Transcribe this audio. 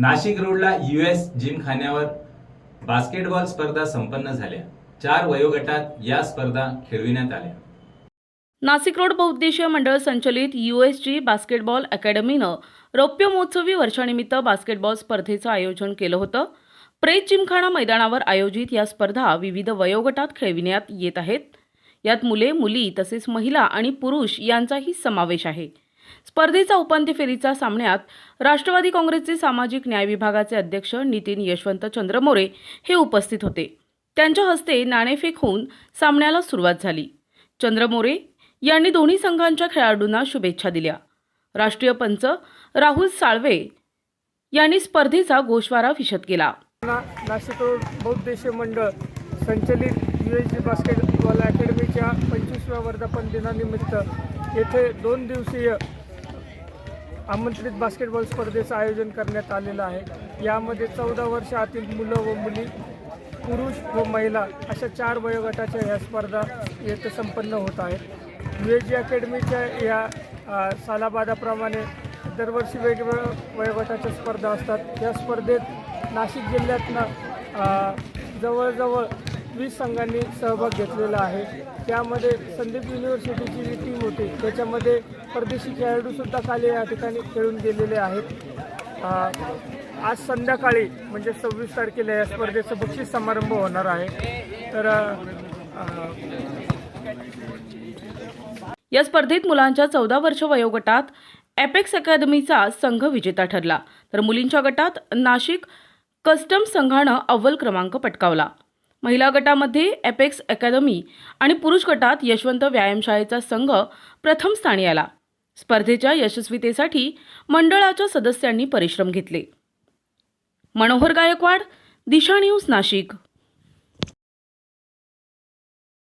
नाशिक रोडला US जिमखान्यावर basketball स्पर्धा संपन्न झाल्या. चार वयोगटात या स्पर्धा खेळविण्यात आल्या. नाशिक रोड बहुउद्देशीय मंडळ संचलित यूएसजी बास्केटबॉल अकॅडमीनं रौप्य महोत्सवी वर्षानिमित्त बास्केटबॉल स्पर्धेचं आयोजन केलं होतं. प्रेत जिमखाना मैदानावर आयोजित या स्पर्धा विविध वयोगटात खेळविण्यात येत आहेत. यात मुले मुली तसेच महिला आणि पुरुष यांचाही समावेश आहे. स्पर्धेचा उपांत्य फेरीचा सामन्यात राष्ट्रवादी काँग्रेसचे सामाजिक न्याय विभागाचे अध्यक्ष नितीन यशवंत चंद्रमोरे हे उपस्थित होते. त्यांच्या हस्ते नाणेफेक होऊन सामन्याला सुरुवात झाली. चंद्रमोरे यांनी दोन्ही संघांच्या खेळाडूंना शुभेच्छा दिल्या. राष्ट्रीय पंच राहुल साळवे यांनी स्पर्धेचा गोषवारा विशद केला. नाशिक रोड मंडळ संचलित यू एस जी बास्केटबॉल अकॅडमीच्या पंचवीसव्या वर्धापन दिनानिमित्त येथे दोन दिवसीय आमंत्रित बास्केटबॉल स्पर्धेचं आयोजन करण्यात आलेलं आहे. यामध्ये चौदा वर्षातील मुलं व मुली पुरुष व महिला अशा चार वयोगटाच्या ह्या स्पर्धा येथे संपन्न होत आहेत. यू जी अकॅडमीच्या या सालाबादाप्रमाणे दरवर्षी वेगवेगळ्या वयोगटाच्या स्पर्धा असतात. या स्पर्धेत नाशिक जिल्ह्यातनं जवळजवळ वीस संघांनी सहभाग घेतलेला आहे. त्यामध्ये संदीप युनिव्हर्सिटीची जी टीम होती. त्याच्यामध्ये परदेशी खेळाडूसुद्धा खाली या ठिकाणी खेळून गेलेले आहेत. आज संध्याकाळी म्हणजे सव्वीस तारखेला या स्पर्धेचा बक्षीस समारंभ होणार आहे. तर या स्पर्धेत मुलांच्या चौदा वर्ष वयोगटात एपेक्स अकादमीचा संघ विजेता ठरला. तर मुलींच्या गटात नाशिक कस्टम संघानं अव्वल क्रमांक पटकावला. महिला गटामध्ये एपेक्स अकादमी आणि पुरुष गटात यशवंत व्यायामशाळेचा संघ प्रथम स्थानी आला. स्पर्धेच्या यशस्वीतेसाठी मंडळाच्या सदस्यांनी परिश्रम घेतले. मनोहर गायकवाड दिशा न्यूज नाशिक.